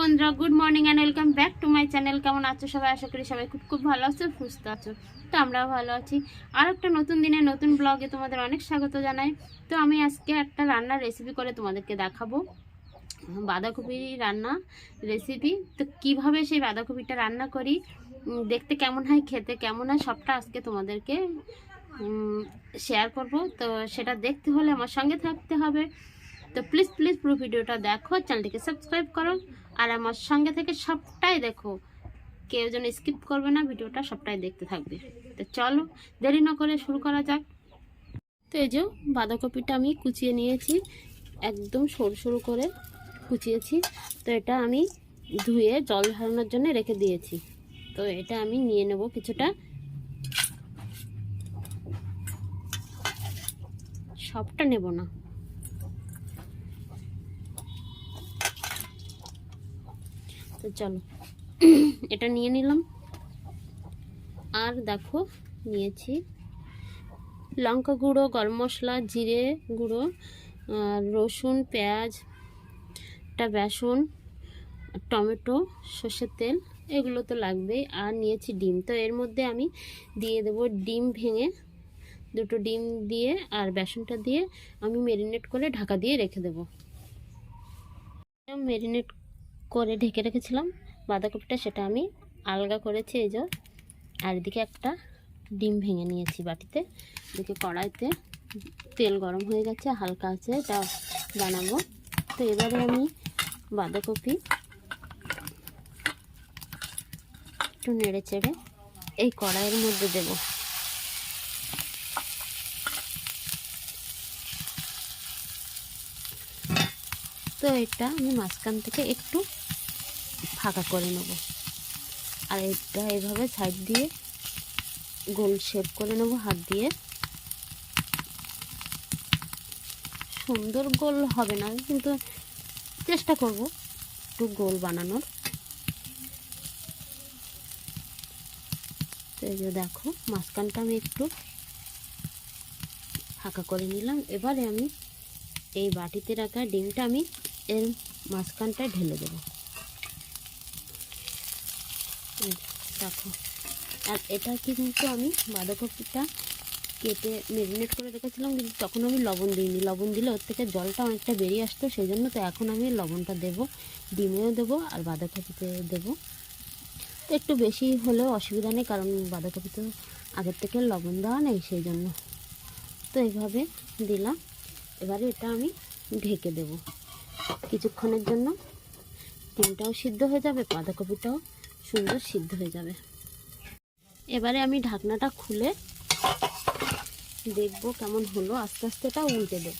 বন্ধুরা good morning and welcome back to my channel কেমন আছো সবাই? আশা করি সবাই খুব খুব ভালো আছো, সুস্থ আছো, তো আমরাও ভালো আছি। আর একটা নতুন দিনে নতুন ব্লগে তোমাদের অনেক স্বাগত জানাই। তো আমি আজকে একটা রান্নার রেসিপি করে তোমাদেরকে দেখাবো। বাঁধাকপি রান্না রেসিপি তো কীভাবে সেই বাঁধাকপিটা রান্না করি দেখতে কেমন হয়, খেতে কেমন হয়, সবটা আজকে তোমাদেরকে শেয়ার করব। তো সেটা দেখতে হলে আমার সঙ্গে থাকতে হবে। তো প্লিজ প্লিজ পুরো ভিডিওটা দেখো চ্যানেলটিকে সাবস্ক্রাইব করো। আর আমার সঙ্গে থেকে সবটাই দেখো। কেউ যেন স্কিপ করবে না, ভিডিওটা সবটাই দেখতে থাকবে। তো চলো, দেরি না করে শুরু করা যাক। তো এই যে বাঁধাকপিটা আমি কুচিয়ে নিয়েছি, একদম সরু সরু করে কুচিয়েছি। তো এটা আমি ধুয়ে জল ঝরানোর জন্য রেখে দিয়েছি। তো এটা আমি নিয়ে নেব কিছুটা। সবটা নেব না। তো চলো। এটা নিয়ে নিলাম। আর দেখো, নিয়েছি লঙ্কা গুঁড়ো, গরম মশলা, জিরে গুঁড়ো রসুন, পেঁয়াজ, একটা বেসন, টমেটো, সর্ষের তেল, এগুলো তো লাগবেই। আর নিয়েছি ডিম। তো এর মধ্যে আমি দিয়ে দেবো ডিম ভেঙে, দুটো ডিম দিয়ে আর বেসনটা দিয়ে আমি মেরিনেট করে ঢাকা দিয়ে রেখে দেবো। মেরিনেট করে ঢেকে রেখেছিলাম। বাঁধাকপিটা সেটা আমি আলগা করেছি এই যে। আর এদিকে একটা ডিম ভেঙে নিয়েছি বাটিতে। এদিকে কড়াইতে তেল গরম হয়ে গেছে, হালকা আছে, এটা বানাবো। তো এবারে আমি বাঁধাকপি একটু নেড়ে চেড়ে এই কড়াইয়ের মধ্যে দেব। তো এটা আমি মাঝখান থেকে একটু ফাঁকা করে নেব। আর এটা এভাবে সাইড দিয়ে গোল শেপ করে নেব হাত দিয়ে। সুন্দর গোল হবে না, কিন্তু চেষ্টা করব একটু গোল বানানোর। তো এই যে দেখো, মাঝখানটা আমি একটু ফাঁকা করে নিলাম। এবারে আমি এই বাটিতে রাখা ডিমটা আমি এর মাঝখানটায় ঢেলে দেবো। দেখো। আর এটা কিন্তু আমি বাঁধাকপিটা কেটে মেরিনেট করে রেখেছিলাম, কিন্তু তখন আমি লবণ দিইনি। লবণ দিলে ওর থেকে জলটা অনেকটা বেরিয়ে আসতো, সেই জন্য তো এখন আমি লবণটা দেব, ডিমেও দেবো আর বাঁধাকপিতে দেবো। তো একটু বেশি হলেও অসুবিধা নেই, কারণ বাঁধাকপি তো আগের থেকে লবণ দেওয়া নেই, সেই জন্য। তো এইভাবে দিলাম। এবারে এটা আমি ঢেকে দেব। কিছুক্ষণের জন্য ডিমটাও সিদ্ধ হয়ে যাবে, বাঁধাকপিটাও সুন্দর সিদ্ধ হয়ে যাবে। এবারে আমি ঢাকনাটা খুলে দেখব কেমন হলো। আস্তে আস্তে এটা উল্টে দেব।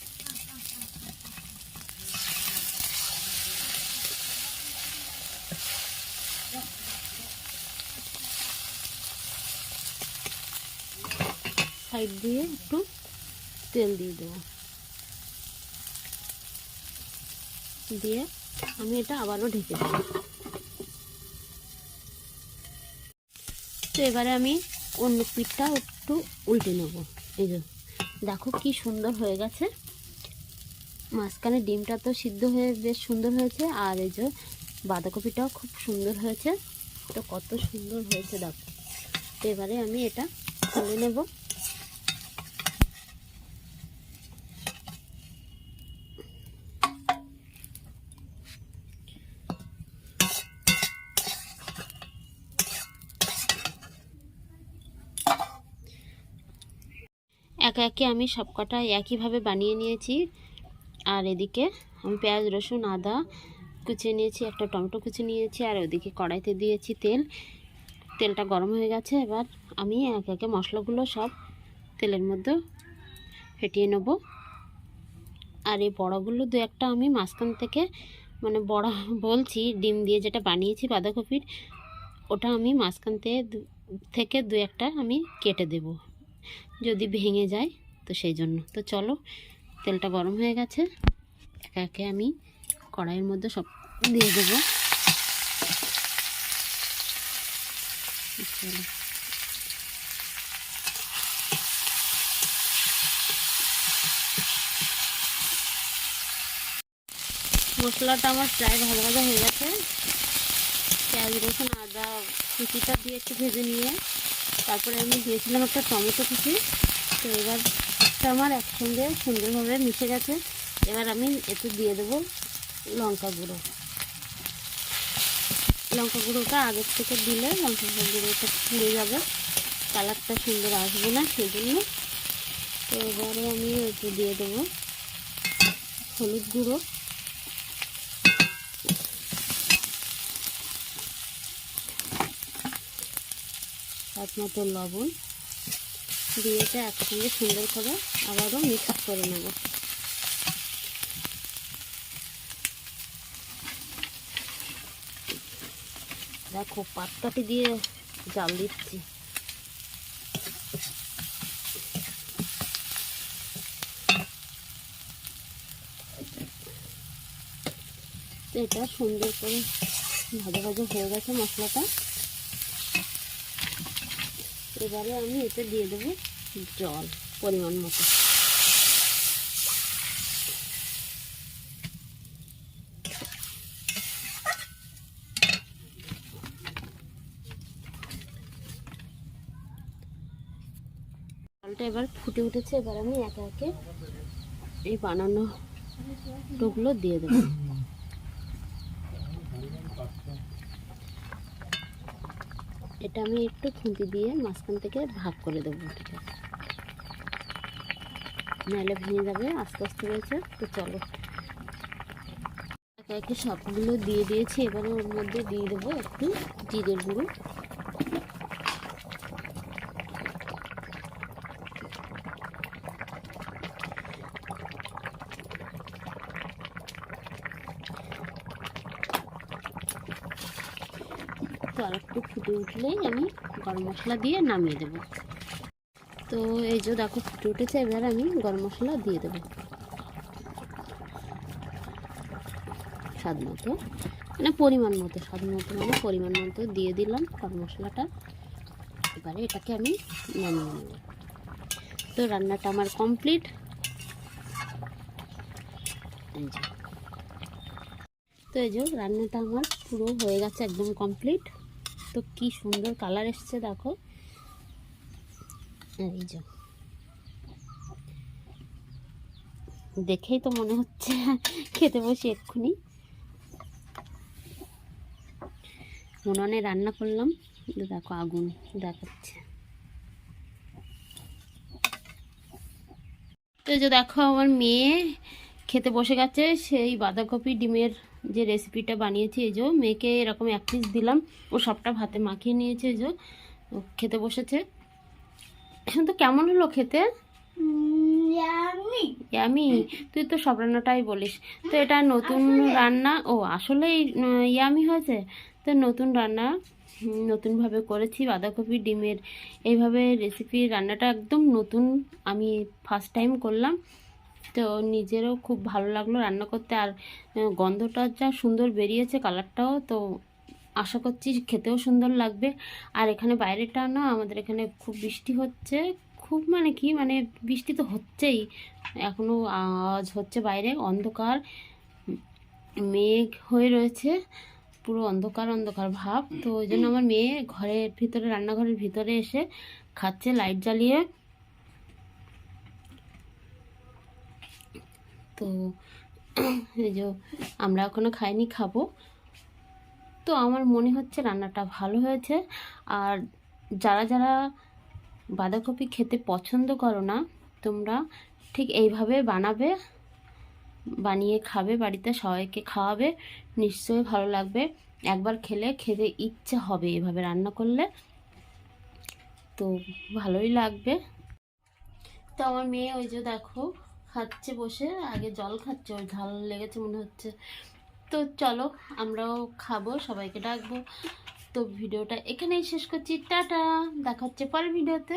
সাইড দিয়ে একটু তেল দিয়ে দেবো। দিয়ে আমি এটা আবারও ঢেকে দেবো। এবারে আমি অন্য পিঠটা একটু উল্টে নেব। এই যে, দেখো কি সুন্দর হয়ে গেছে। মাঝখানে ডিমটা তো সিদ্ধ হয়ে বেশ সুন্দর হয়েছে, আর এই যে বাঁধাকপিটাও খুব সুন্দর হয়েছে। তো কত সুন্দর হয়েছে, দেখো। তো এবারে আমি এটা তুলে নেব। একে একে আমি সব কটা একইভাবে বানিয়ে নিয়েছি। আর এদিকে আমি পেঁয়াজ, রসুন, আদা কুচিয়ে নিয়েছি, একটা টমেটো কুচি নিয়েছি, আর ওদিকে কড়াইতে দিয়েছি তেল। তেলটা গরম হয়ে গেছে, এবার আমি একে একে মশলাগুলো সব তেলের মধ্যে ফেটিয়ে নেব। আর এই বড়াগুলো দু একটা আমি মাঝখান থেকে মানে বড়া বলছি, ডিম দিয়ে যেটা বানিয়েছি বাঁধাকপির, ওটা আমি মাঝখান থেকে দু একটা আমি কেটে দেবো। যদি ভেঙে যায়, তো সেই জন্য। তো চলো, তেলটা গরম হয়ে গেছে। একে একে আমি কড়াইয়ের মধ্যে সব দিয়ে দেবো। মশলাটা আমার প্রায় ভাজা ভাজা হয়ে গেছে। পেঁয়াজ রসুন, আদা কুচিটা দিয়ে একটু ভেজে নিয়ে তারপরে আমি দিয়েছিলাম একটা টমেটো কুচি। তো এবার একটা আমার একসঙ্গে সুন্দরভাবে মিশে গেছে। এবার আমি এতে দিয়ে দেবো লঙ্কা গুঁড়ো। লঙ্কা গুঁড়োটা আগের থেকে দিলে লঙ্কা গুঁড়োটা পুড়ে যাবে। কালারটা সুন্দর আসবে না সেই জন্য তো এবারে আমি একটু দিয়ে দেবো হলুদ গুঁড়ো। হাত মতো লবণ দিয়ে এটা একসঙ্গে সুন্দর করে আবারও মিক্স করে নেব। দেখো পাতকাটি দিয়ে জাল দিচ্ছি। এটা সুন্দর করে ভাজা ভাজা হয়ে গেছে মশলাটা। এবারে আমি এতে দিয়ে দেবো জল, পরিমাণ মতো। জলটা এবার ফুটে উঠেছে, এবার আমি একে একে এই বানানো টোগুলো দিয়ে দেবো। এটা আমি একটু খুঁতি দিয়ে মাঝখান থেকে ভাগ করে দেবো আছে? নাহলে ভেঙে যাবে, আস্তে আস্তে রয়েছে তো চলো। একে একে সবগুলো দিয়ে দিয়েছি, এবারে ওর মধ্যে দিয়ে দেবো একটু জিরের গুঁড়ো। তো আর একটু ফুটে উঠলেই আমি গরম মশলা দিয়ে নামিয়ে দেবো। তো এই যে দেখো ফুটে উঠেছে, এবার আমি গরম মশলা দিয়ে দেবো। স্বাদ মতো মানে পরিমাণ মতো স্বাদ মতো মানে পরিমাণ মতো দিয়ে দিলাম গরম মশলাটা। এবারে এটাকে আমি নামিয়ে নেব। তো রান্নাটা আমার কমপ্লিট। তো এই যে রান্নাটা আমার পুরো হয়ে গেছে একদম কমপ্লিট। তো কি সুন্দর কালার এসছে, দেখো। এই যে। দেখেই তো মনে হচ্ছে খেতে বসি এক্ষুনি। উনুনে রান্না করলাম দেখো আগুন দেখাচ্ছে। তো যে দেখো, আমার মেয়ে খেতে বসে গেছে, সেই বাঁধাকপি ডিমের যে রেসিপিটা বানিয়েছি এই যে মেয়েকে এরকম এক পিস দিলাম। ও সবটা ভাতে মাখিয়ে নিয়েছে এই যে খেতে বসেছে। এখন তো কেমন হলো খেতে? ইয়ামি তুই তো সব রান্নাটাই বলিস। তো এটা নতুন রান্না? ও আসলেই উম, ইয়ামি হয়েছে? তো নতুন রান্না নতুনভাবে করেছি বাঁধাকপি ডিমের। এইভাবে রেসিপি রান্নাটা একদম নতুন। আমি ফার্স্ট টাইম করলাম। তো নিজেরও খুব ভালো লাগল রান্না করতে। আর গন্ধটা যা সুন্দর বেরিয়েছে কালারটাও, তো আশা করছি খেতেও সুন্দর লাগবে। আর এখানে বাইরেটা না, আমাদের এখানে খুব বৃষ্টি হচ্ছে। খুব মানে কি মানে বৃষ্টি তো হচ্ছেই। এখনও আওয়াজ হচ্ছে বাইরে, অন্ধকার, মেঘ হয়ে রয়েছে, পুরো অন্ধকার অন্ধকার ভাব। তো ওই জন্য আমার মেয়ে ঘরের ভিতরে, রান্নাঘরের ভিতরে এসে খাচ্ছে, লাইট জ্বালিয়ে। তো এই যে আমরা এখনও খাইনি, খাব। তো আমার মনে হচ্ছে রান্নাটা ভালো হয়েছে। আর যারা যারা বাঁধাকপি খেতে পছন্দ করো না, তোমরা ঠিক এইভাবে বানাবে, বানিয়ে খাবে, বাড়িতে সবাইকে খাওয়াবে, নিশ্চয়ই ভালো লাগবে। একবার খেলে, খেতে ইচ্ছে হবে এভাবে রান্না করলে। তো ভালোই লাগবে। তো আমার মেয়ে ওই যে দেখো খাচ্ছে বসে, আগে জল খাচ্ছে, ওই ঝাল লেগেছে মনে হচ্ছে। তো চলো, আমরাও খাব, সবাইকে ডাকবো। তো ভিডিওটা এখানেই শেষ করছি। টাটা! দেখা হচ্ছে পরের ভিডিওতে।